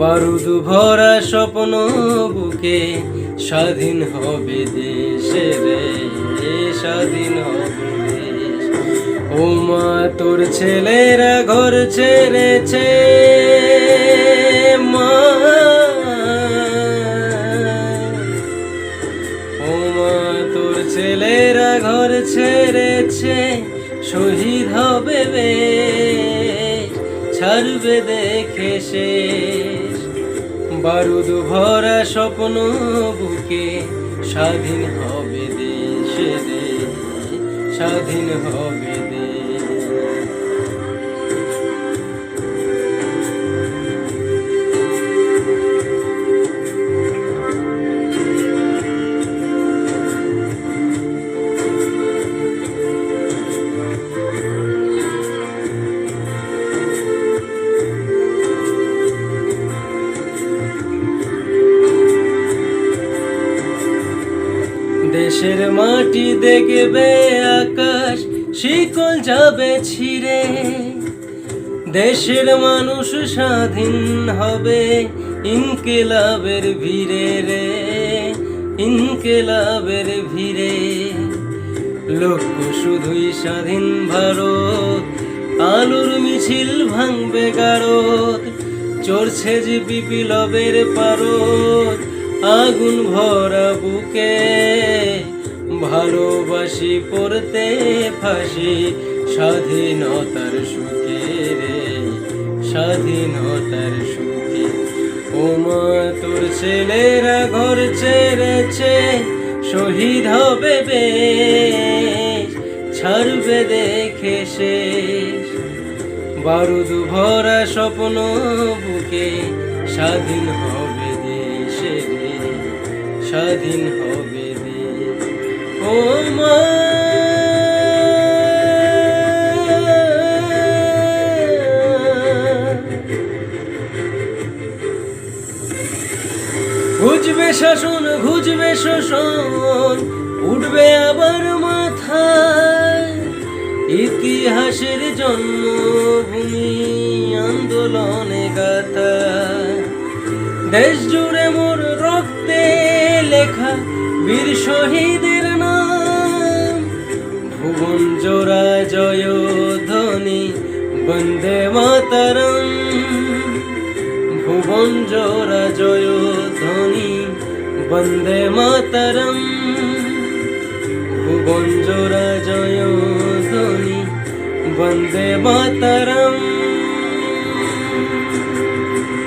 বারুদ ভরা স্বপ্ন বুকে স্বাধীন হবে দেশে রে, স্বাধীন হবে দেশ। ও মা তোর ছেলেরা ঘর ছেড়েছে, মা। ও মা তোর ছেলেরা ঘর ছেড়েছে, শহীদ হবে বেশ ছাড়বে দেখে শেষ। বারুদ ভরা স্বপ্ন বুকে স্বাধীন হবে দেশে দে স্বাধীন হবে দেশ। দেশের মাটি দেখবে আকাশ, শিকল যাবে ছিঁড়ে। দেশের মানুষ স্বাধীন হবে ইনকেলাবের ভিড়ে রে, ইনকেলাবের ভিড়ে। লক্ষ্য শুধুই স্বাধীন ভারত, আলুর মিছিল ভাঙবে গারদ, চড়ছে যে বিপ্লবের পারদ। আগুন ভরা বুকে ভালোবাসি পড়তে ফাঁসি, স্বাধীনতার সুখে রে, স্বাধীনতার সুখে। ও মা, তোর ছেলেরা ঘর ছেড়েছে, শহীদ হবে বেশ, ছাড়বে দেখে শেষ। বারুদ ভরা স্বপ্ন বুকে স্বাধীন হবে স্বাধীন হবে দেশ ও ঘুজবে শাসন ঘুজবে শোষণ, উঠবে আবার মাথায়। ইতিহাসের জন্মভূমি আন্দোলনে গাথা। দেশ লেখা বীর শহীদের নাম। ভুবন জোড়া জয় ধ্বনি বন্দে মাতারম। ভুবন জোড়া জয় ধ্বনি বন্দে মাতারম। ভুবন জোড়া জয় ধ্বনি বন্দে মাতারম।